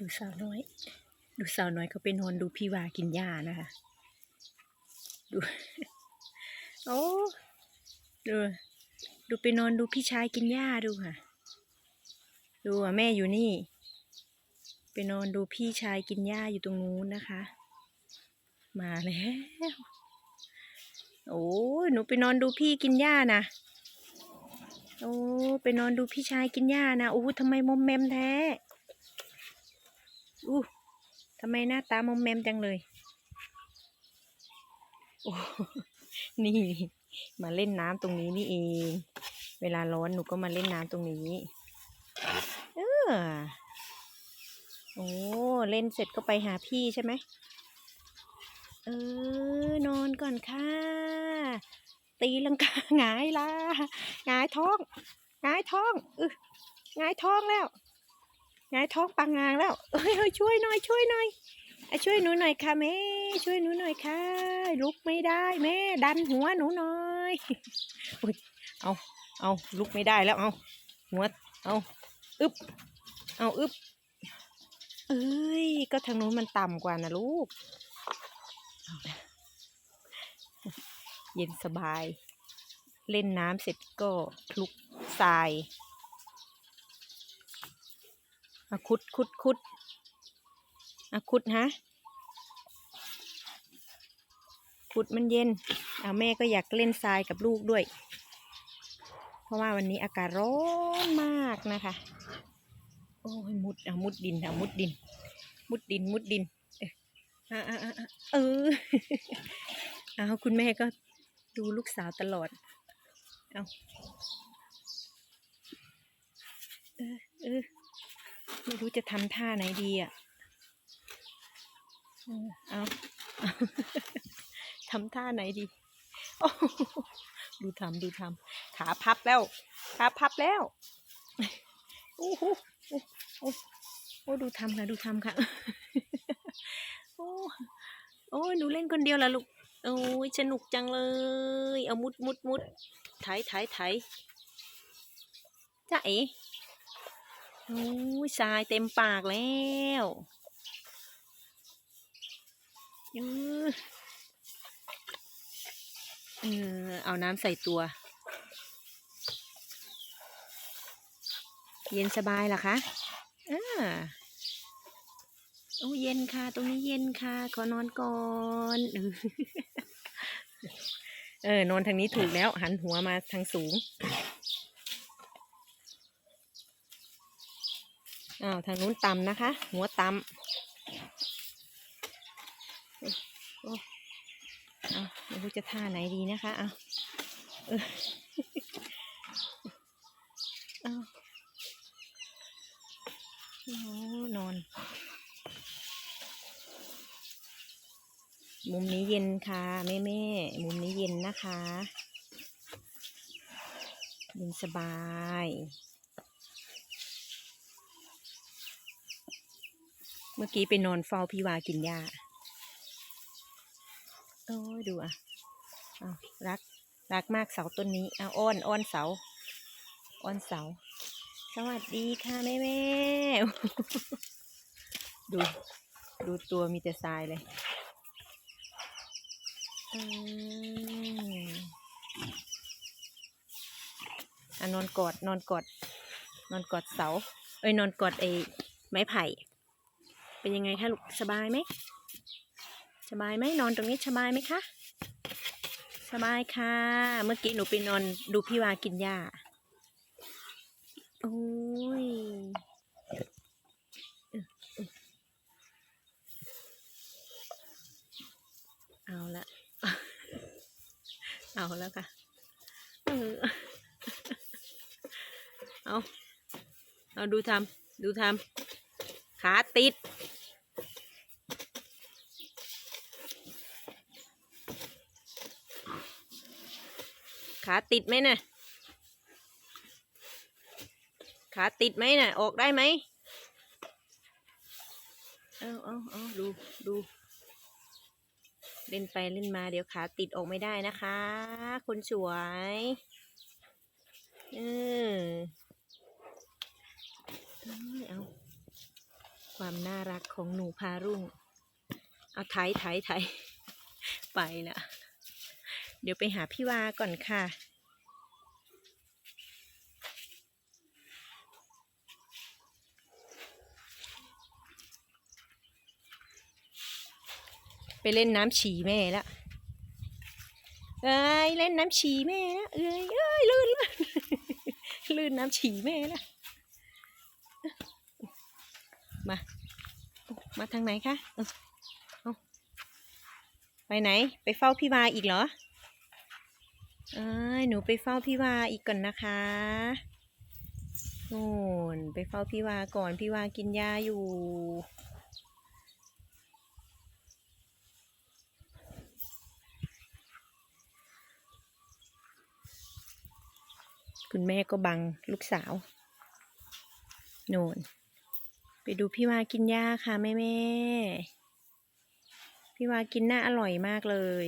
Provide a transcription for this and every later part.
ดูสาวน้อย ดูสาวน้อยเขาไปนอนดูพี่วากินหญ้านะคะ ดู โอ้ ดู ดูไปนอนดูพี่ชายกินหญ้าดูค่ะ ดูอะแม่อยู่นี่ ไปนอนดูพี่ชายกินหญ้าอยู่ตรงนู้นนะคะ มาแล้ว โอ้หนูไปนอนดูพี่กินหญ้านะโอ้ ไปนอนดูพี่ชายกินหญ้านะโอ้ทำไมมอมแมมแท้ อู้ทำไมหน้าตามอมแมมจังเลย โอ้นี่ มาเล่นน้ำตรงนี้นี่เอง เวลาร้อนหนูก็มาเล่นน้ำตรงนี้ เออ โอ้ เล่นเสร็จก็ไปหาพี่ใช่ไหม เออ นอนก่อนค่ะ ตีลังกาหงายละหงายท้องหงายท้องเออหงายท้องแล้ว งายท้องปังงางแล้วเอ้ยเฮ้ยช่วยหน่อยช่วยหน่อยอะช่วยหนูหน่อยค่ะแม่ ช่วยหนูหน่อยค่ะ ลุกไม่ได้แม่ ดันหัวหนูหน่อยอุ๊ยเอาเอาลุกไม่ได้แล้วเอาหัวเอาอึบเอาอึบเอ้ยก็ทางนู้นมันต่ำกว่านะลูก เย็นสบาย เล่นน้ำเสร็จก็คลุกทราย อะคุดคุดคุดอะคุดฮะคุดมันเย็นเอาแม่ก็อยากเล่นทรายกับลูกด้วย เพราะว่าวันนี้อากาศร้อนมากนะคะ โอ้ยมุดเอามุดดินเอามุดดิน มุดดินมุดดิน เอออะอะอะเออเอาคุณแม่ก็ดูลูกสาวตลอด เอาเออเออ ไม่รู้จะทำท่าไหนดีอะเอาทำท่าไหนดี ดูทำดูทำขาพับแล้วขาพับแล้วโอ้โหโอ้โอ้ดูทำค่ะ ดูทำค่ะ โอ้โอ้หนูเล่นคนเดียวล่ะลูก โอ้ยสนุกจังเลย เอามุดมุดมุดไถไถไถจ้าเอ๋ โอ้ยทรายเต็มปากแล้วเออเออเอาน้ำใส่ตัว เย็นสบายเหรอคะอ่าโอ้เย็นค่ะ ตรงนี้เย็นค่ะ ขอนอนก่อนเออเออนอนทางนี้ถูกแล้ว หันหัวมาทางสูง อ้าวทางนู้นต่ำนะคะ หัวต่ำโอ้เอาไม่รู้จะท่าไหนดีนะคะเอาเอาโอ้นอน มุมนี้เย็นค่ะแม่แม่มุมนี้เย็นนะคะ เย็นสบาย มื่อกี้ไปนอนเฝ้าพี่วากินหญ้าโอ้ยดูอะอารัก รักมากเสาต้นนี้เอาอ้อนอ้อนเสาอ้อนเสา สวัสดีค่ะแม่แม่ดู ดูตัวมีแต่ทรายเลยอืมอะนอนกอดนอนกอด นอนกอดเสา เอ้ยนอนกอดไอ้ไม้ไผ่ เป็นยังไงคะลูกสบายไหมสบายไหมนอนตรงนี้สบายไหมคะสบายค่ะ เมื่อกี้หนูไปนอนดูพี่วากินหญ้าโอ้ยเอาละเอาแล้วค่ะเออเอาเอาดูทำดูทำขาติด ขาติดไหมน่ะ ขาติดไหมน่ะ ออกได้ไหมเอาเอาเอาดูดูเล่นไปเล่นมาเดี๋ยวขาติดออกไม่ได้นะคะ คนสวยเออเอ้ยเอาความน่ารักของหนูพารุ่ง เอาไถไถไถไปละ เดี๋ยวไปหาพี่วาก่อนค่ะ ไปเล่นน้ำฉี่แม่แล้วเอ้ยเล่นน้ำฉี่แม่แล้วเอ้ยเอ้ยลื่นลื่นลื่นน้ำฉี่แม่แล้วมา มาทางไหนคะ ไปไหน ไปเฝ้าพี่วาอีกเหรอ เอ้ยหนูไปเฝ้าพี่วาอีกก่อนนะคะโน่นไปเฝ้าพี่วาก่อนพี่วากินยาอยู่ คุณแม่ก็บังลูกสาว โน่น ไปดูพี่วากินหญ้าค่ะแม่แม่พี่วากินน่าอร่อยมากเลย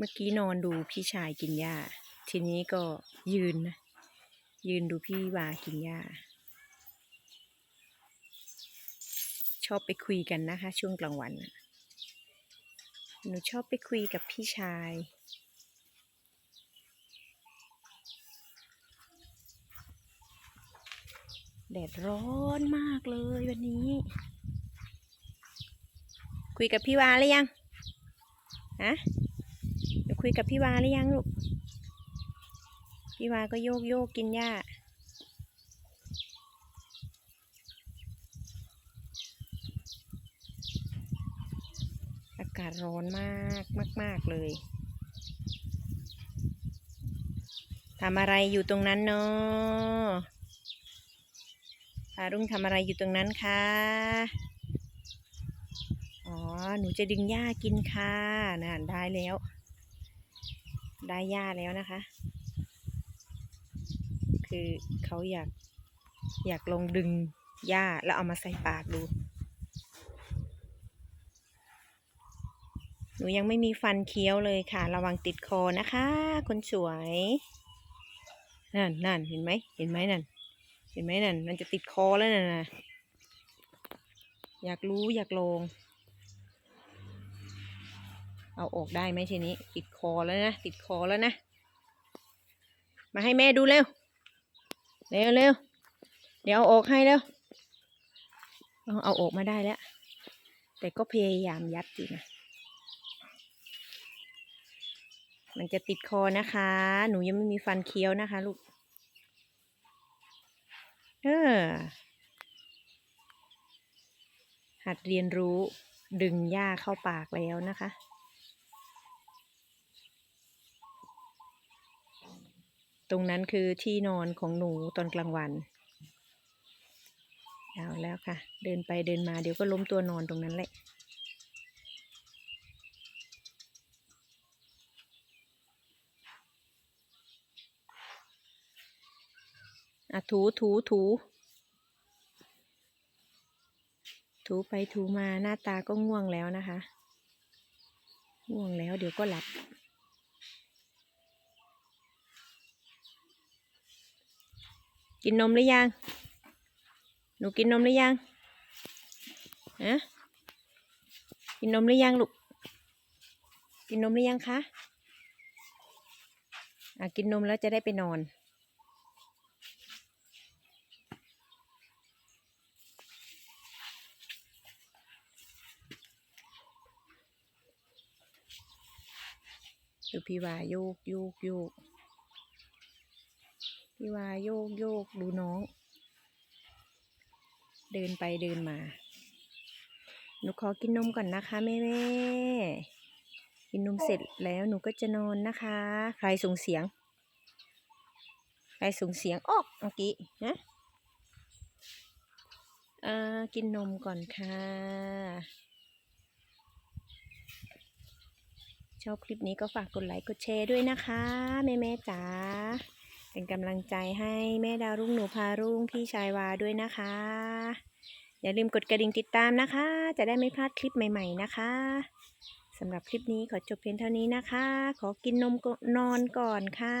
เมื่อกี้นอนดูพี่ชายกินหญ้า ทีนี้ก็ยืนนะ ยืนดูพี่วากินหญ้า ชอบไปคุยกันนะคะ ช่วงกลางวันหนูชอบไปคุยกับพี่ชาย แดดร้อนมากเลยวันนี้ คุยกับพี่วาหรือยัง ฮะ คุยกับพี่วาหรือยังลูก พี่วาก็โยกโยกกินหญ้า อากาศร้อนมากมาก ๆ เลยทำอะไรอยู่ตรงนั้นเนาะพารุ่งทำอะไรอยู่ตรงนั้นคะ อ๋อ หนูจะดึงหญ้ากินค่ะน่นได้แล้ว ได้หญ้าแล้วนะคะ คือเขาอยากอยากลองดึงหญ้าแล้วเอามาใส่ปากดู หนูยังไม่มีฟันเคี้ยวเลยค่ะ ระวังติดคอนะคะ คนสวย นั่นนั่นเห็นไหมเห็นไหมนั่น เห็นไหมนั่น มันจะติดคอแล้วน่ะนะอยากรู้อยากลอง เอาออกได้ไหมทีนี้ ติดคอแล้วนะ ติดคอแล้วนะ มาให้แม่ดูเร็ว เร็วเร็วเดี๋ยวเอาออกให้เร็วเอาเอาออกมาได้แล้ว แต่ก็พยายามยัดอยู่นะ มันจะติดคอนะคะ หนูยังไม่มีฟันเคี้ยวนะคะลูก เออ หัดเรียนรู้ดึงหญ้าเข้าปากแล้วนะคะ ตรงนั้นคือที่นอนของหนูตอนกลางวันเอาแล้วค่ะ เดินไปเดินมาเดี๋ยวก็ล้มตัวนอนตรงนั้นแหละอะถูถูถู ถูไปถูมาหน้าตาก็ง่วงแล้วนะคะ ง่วงแล้วเดี๋ยวก็หลับ กินนมหรือยัง หนูกินนมหรือยังฮะกินนมหรือยังลูก กินนมหรือยังคะ อะกินนมแล้วจะได้ไปนอน ดูพี่วาโยกโยกโยก พี่วาโยกโยกดูน้อง เดินไปเดินมา หนูขอกินนมก่อนนะคะแม่แม่กินนมเสร็จแล้วหนูก็จะนอนนะคะ ใครส่งเสียง ใครส่งเสียงออกเมื่อกี้นะเอ่อกินนมก่อนค่ะ ชอบคลิปนี้ก็ฝากกดไลค์กดแชร์ด้วยนะคะ แม่แม่จ๋า เป็นกำลังใจให้แม่ดาวรุ่งหนูพารุ่งพี่ชายวาด้วยนะคะ อย่าลืมกดกระดิ่งติดตามนะคะ จะได้ไม่พลาดคลิปใหม่ ๆนะคะสำหรับคลิปนี้ขอจบเพียงเท่านี้นะคะ ขอกินนมก่อนนอนก่อนค่ะ